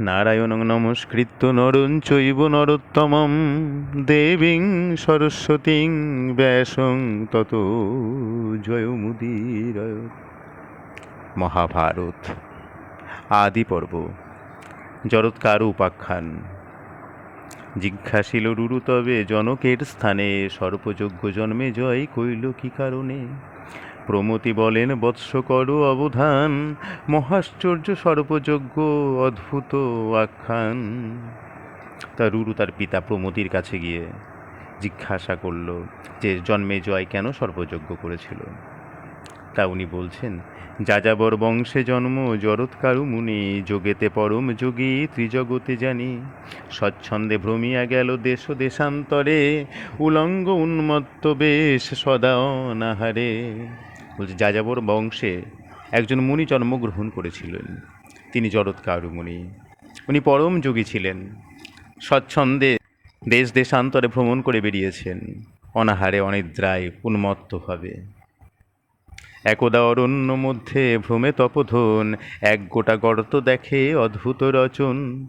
নারায়ণং নমস্কৃত্য নরং চৈব নরোত্তমম, দেবীং সরস্বতীং ব্যাসং তত জয়মুদীরয়। মহাভারত আদি পর্ব জরৎকার উপাখ্যান। জিজ্ঞাসিল রুরু তবে জনকের স্থানে, সর্পযজ্ঞ জন্মে জয় কইল কি কারণে? প্রমতি বলেন বৎস করো অবধান, মহাশ্চর্য সর্পযজ্ঞ অদ্ভুত আখ্যান। তা রুরু তার পিতা প্রমতির কাছে গিয়ে জিজ্ঞাসা করল, যে জন্মে জয় কেন সর্পযজ্ঞ করেছিল? তা উনি বলছেন, যাযাবর বংশে জন্ম, জরৎকারু মুনি, যোগেতে পরম যোগী, ত্রিজগতে জানি। স্বচ্ছন্দে ভ্রমিয়া গেল দেশ দেশান্তরে, উলঙ্গ উন্মত্ত বেশ সদা অনাহারে। বলছে, যাযাবর বংশে একজন মুনি জন্মগ্রহণ করেছিলেন। তিনি জরৎকারু মুনি উনি পরম যোগী ছিলেন। স্বচ্ছন্দে দেশ দেশান্তরে ভ্রমণ করে বেরিয়েছেন। অনাহারে অনিদ্রায় উন্মত্তভাবে একদা অরণ্য মধ্যে ভ্রমে তপধন, এক গোটা গর্ত দেখে অদ্ভুত রচন।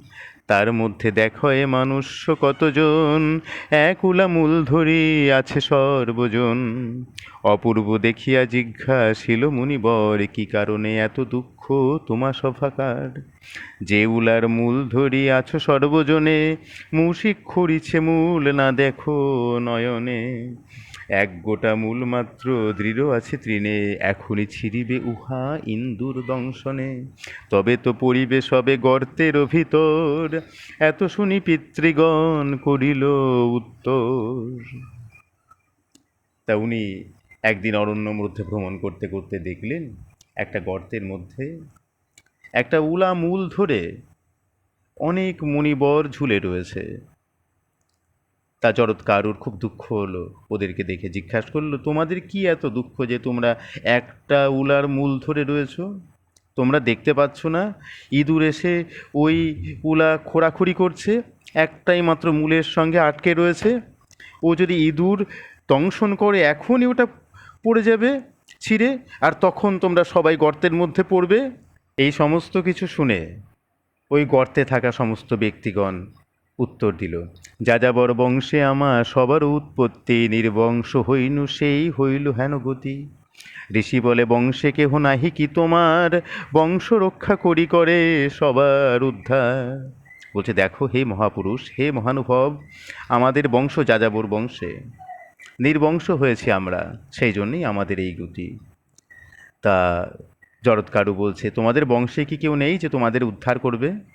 তার মধ্যে দেখো এ মানুষ কতজন? এক উলা মূল ধরি আছে সর্বজন। অপূর্ব দেখিয়া জিজ্ঞা জিজ্ঞাসিল, মুনিবর কি কারণে এত দুঃখ তোমা সভাকার? যে উলার মূল ধরি আছো সর্বজনে মুশিক খড়িছে মূল, না দেখো নয়নে। এক গোটা মূল মাত্র দৃঢ় আছে তৃণে, এখনই ছিড়িবে উহা ইন্দুর দংশনে। তবে তো পরিবে সবে গর্তের ভিতর, এত শুনি পিতৃগণ করিল উত্তর। তা উনি একদিন অরণ্য মধ্যে ভ্রমণ করতে করতে দেখলেন, একটা গর্তের মধ্যে একটা উলা মূল ধরে অনেক মণিবর ঝুলে রয়েছে। তা জরৎকারুর খুব দুঃখ হলো। ওদেরকে দেখে জিজ্ঞাসা করল, তোমাদের কি এত দুঃখ যে তোমরা একটা উলার মূল ধরে রয়েছো? তোমরা দেখতে পাচ্ছ না, ইঁদুর এসে ওই উলা খোঁড়াখুড়ি করছে, একটাই মাত্র মূলের সঙ্গে আটকে রয়েছে। ও যদি ইঁদুর দংশন করে, এখনই ওটা পড়ে যাবে ছিঁড়ে, আর তখন তোমরা সবাই গর্তের মধ্যে পড়বে। এই সমস্ত কিছু শুনে ওই গর্তে থাকা সমস্ত ব্যক্তিগণ উত্তর দিল, যাযাবর বংশে আমার সবার উৎপত্তি নির্বংশ হইনু, সেই হইল হেন গতি। ঋষি বলে, বংশে কেহ নাহি কি তোমার? বংশ রক্ষা করি করে সবার উদ্ধার। বলছে, দেখো হে মহাপুরুষ, হে মহানুভব, আমাদের বংশ যাযাবর বংশে। নির্বংশ হয়েছে আমরা, সেই জন্যই আমাদের এই গতি। তা জরৎকারু বলছে, তোমাদের বংশে কি কেউ নেই যে তোমাদের উদ্ধার করবে?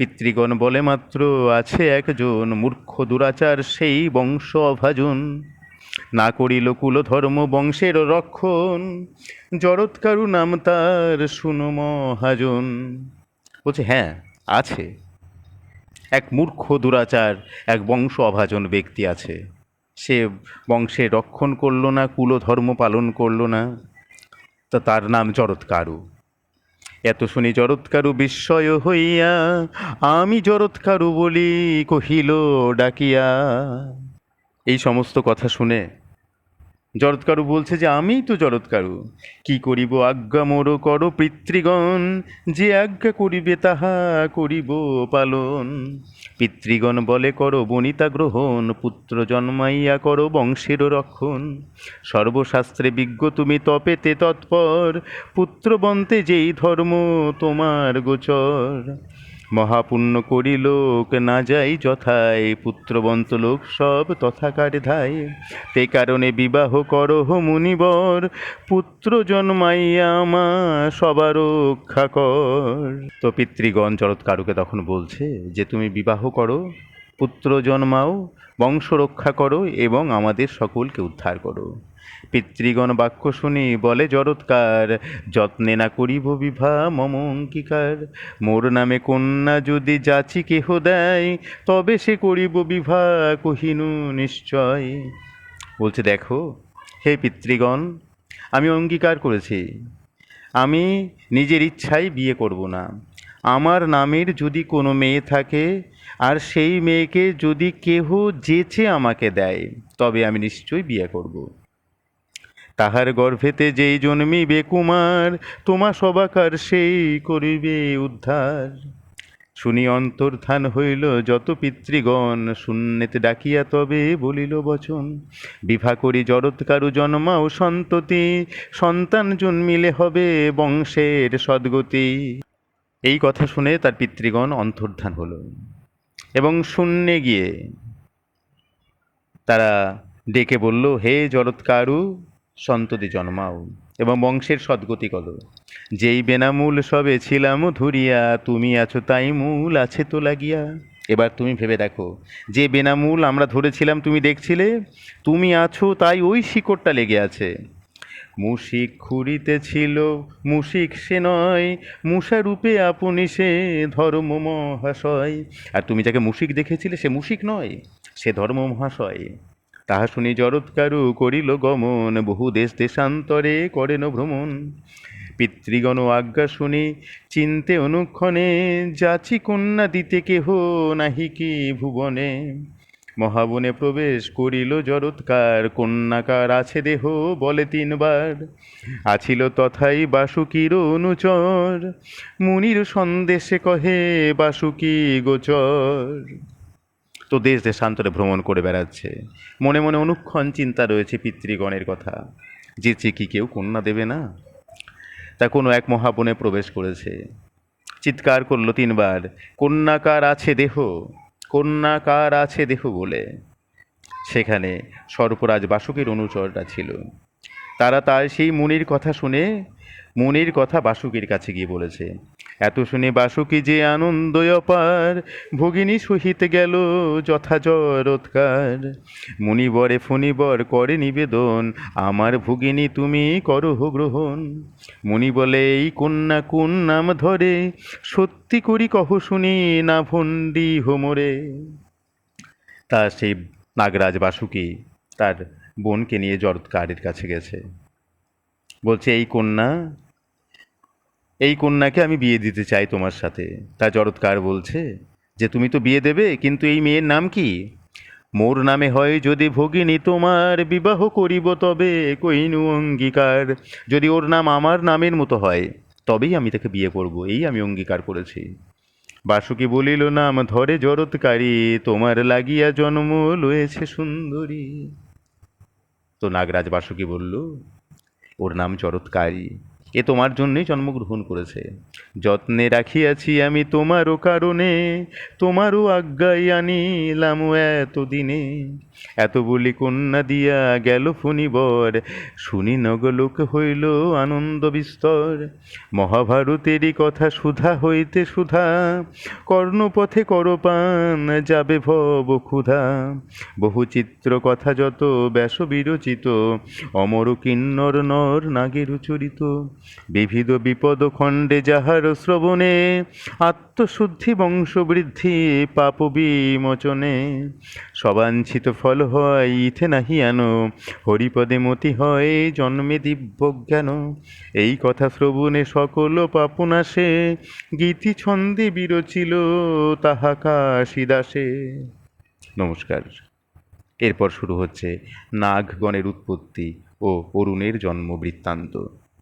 পিতৃগণ বলে মাত্র আছে একজন, মূর্খ দুরাচার সেই বংশ অভাজন। না করিল কুল ধর্ম বংশের রক্ষণ জরৎকারু নাম তার শুনো মহাজন। বলছে হ্যাঁ আছে। এক মূর্খ দুরাচার, এক বংশ অভাজন ব্যক্তি আছে। সে বংশে রক্ষণ করল না কুল ধর্ম পালন করল না। তা তার নাম জরৎকারু এত শুনি জরৎকারু বিস্ময় হইয়া আমি জরৎকারু বলি কহিল ডাকিয়া। এই সমস্ত কথা শুনে জরৎকারু বলছে যে আমিই তো জরৎকারু কি করিব আজ্ঞা মোর কর পিতৃগণ। যে আজ্ঞা করিবে তাহা করিব পালন। পিতৃগণ বলে, করো বনিতা গ্রহণ, পুত্র জন্মাইয়া করো বংশের রক্ষণ। সর্বশাস্ত্রে বিজ্ঞ তুমি তপেতে তৎপর। পুত্রবন্তে যেই ধর্ম তোমার গোচর। মহাপুণ্য করি লোক না যাই যথায়, পুত্রবন্ত লোক সব তথাকার ধায়। তে কারণে বিবাহ করহ মুনিবর, পুত্র জন্মাইয়া আমা সবার রক্ষা কর। তো পিতৃগণ জরৎকারুকে তখন বলছে যে, তুমি বিবাহ করো, পুত্র জন্মাও, বংশ রক্ষা করো এবং আমাদের সকলকে উদ্ধার করো। পিতৃগণ বাক্য শুনি বলে জরৎকার, যত্নে না করিব বিভা মম অঙ্গীকার। মোর নামে কন্যা যদি যাচি কেহ দেয়, তবে সে করিব বিভা কহিনু নিশ্চয়। বলছে, দেখো, হে পিতৃগণ, আমি অঙ্গীকার করেছি। আমি নিজের ইচ্ছায় বিয়ে করব না। আমার নামের যদি কোনো মেয়ে থাকে, আর সেই মেয়েকে যদি কেহ যেচে আমাকে দেয়, তবে আমি নিশ্চয়ই বিয়ে করব। তাহার গর্ভেতে যেই জন্মিবে কুমার, তোমা সবাকার সেই করিবে উদ্ধার। শুনি অন্তর্ধান হইল যত পিতৃগণ শূন্যেতে ডাকিয়া তবে বলিল বচন, বিভা করি জরৎকারু জন্মাও সন্ততি, সন্তান জন্মিলে হবে বংশের সদ্গতি। এই কথা শুনে তার পিতৃগণ অন্তর্ধান হলো এবং শূন্যে গিয়ে তারা ডেকে বলল, হে জরৎকারু সন্ততি জন্মাও এবং বংশের সদ্গতি করো। যেই বেনামূল সবে ছিলাম ধরিয়া, তুমি আছো তাই মূল, আছে তো লাগিয়া। এবার তুমি ভেবে দেখো, যে বেনামূল আমরা ধরেছিলাম, তুমি দেখছিলে, তুমি আছো তাই ওই শিকড়টা লেগে আছে। মুশিক খুঁড়িতে ছিল, মুশিক সে নয় মুষা রূপে আপনি সে ধর্ম মহাশয় আর তুমি যাকে মুশিক দেখেছিলে, সে মুশিক নয়, সে ধর্ম মহাশয় তাহা শুনি জরৎকারু করিল গমন, বহু দেশ দেশান্তরে করেন ভ্রমণ। পিতৃগণ আজ্ঞা শুনি, চিনতে অনুক্ষণে, যাচি কন্যা দিতে কেহ নাহি কি ভুবনে। মহাবনে প্রবেশ করিল জরৎকার কন্যাকার আছে দেহ বলে তিনবার। আছিল তথাই বাসুকির অনুচর মুনির সন্দেশে কহে বাসুকি গোচর। তো দেশ দেশান্তরে ভ্রমণ করে বেড়াচ্ছে। মনে মনে অনুক্ষণ চিন্তা রয়েছে পিতৃগণের কথা। যে চিকি কেউ কন্যা দেবে না? তা কোনো এক মহাবনে প্রবেশ করেছে। চিৎকার করল তিনবার, কন্যাকার আছে দেহ, কন্যাকার আছে দেহ বলে। সেখানে সর্পরাজ বাসুকের অনুচরটা ছিল। তারা তার সেই মুনির কথা শুনে, মুনির কথা বাসুকির কাছে গিয়ে বলেছে এত শুনে বাসুকি যে আনন্দ অপার ভগিনী সহিত গেল যথাজরৎকার মুনিবরে ফণিবর করে নিবেদন, আমার ভগিনী, তুমি করহ গ্রহণ। মুনি বলে, এই কন্যা কোন নাম ধরে? সত্যি করি কহ শুনি, না ভণ্ডি হোমরে। তা সেই নাগরাজ বাসুকি তার বোনকে নিয়ে জরৎকারের কাছে গেছে। বলছে, এই কন্যা এই কন্যাকে আমি বিয়ে দিতে চাই তোমার সাথে। তা জরৎকার বলছে যে, তুমি তো বিয়ে দেবে, কিন্তু এই মেয়ের নাম কি? মোর নামে হয় যদি ভগিনী তোমার বিবাহ করিব তবে, কইনু অঙ্গীকার। যদি ওর নাম আমার নামের মতো হয়, তবেই আমি তাকে বিয়ে করব। এই আমি অঙ্গীকার করেছি। বাসুকি বলিল, নাম ধরে জরৎকারী, তোমার লাগিয়া জন্ম লয়েছে সুন্দরী। তো নাগরাজ বাসুকি বলল, ওর নাম জরৎকারী এ তোমার জন্যই জন্মগ্রহণ করেছে। যত্নে রাখিয়াছি আমি তোমারও কারণে, তোমারও আজ্ঞাই আনিলাম এতদিনে। এত বলি কন্যা দিয়া গেল ফণিবর, শুনি নগলোক হইল আনন্দ বিস্তর। মহাভারতেরই কথা সুধা হইতে সুধা, কর্ণপথে করপান যাবে ভব ক্ষুধা। বহু চিত্র কথা যত ব্যাস বিরচিত, অমর কিন্নর নর নাগের চরিত। বিবিধ বিপদ খণ্ডে যাহার শ্রবণে, আত্মশুদ্ধি বংশবৃদ্ধি পাপ বিমোচনে। সবাঞ্ছিত ফল হয়, ইথে নাহি আনো, হরিপদে মতি হয়, জন্মে দিব্য জ্ঞান। এই কথা শ্রবণে সকল পাপনাশে গীতি ছন্দে বিরচিল তাহা কাশিদাসে। নমস্কার। এরপর শুরু হচ্ছে নাগগণের উৎপত্তি ও অরুণের জন্ম বৃত্তান্ত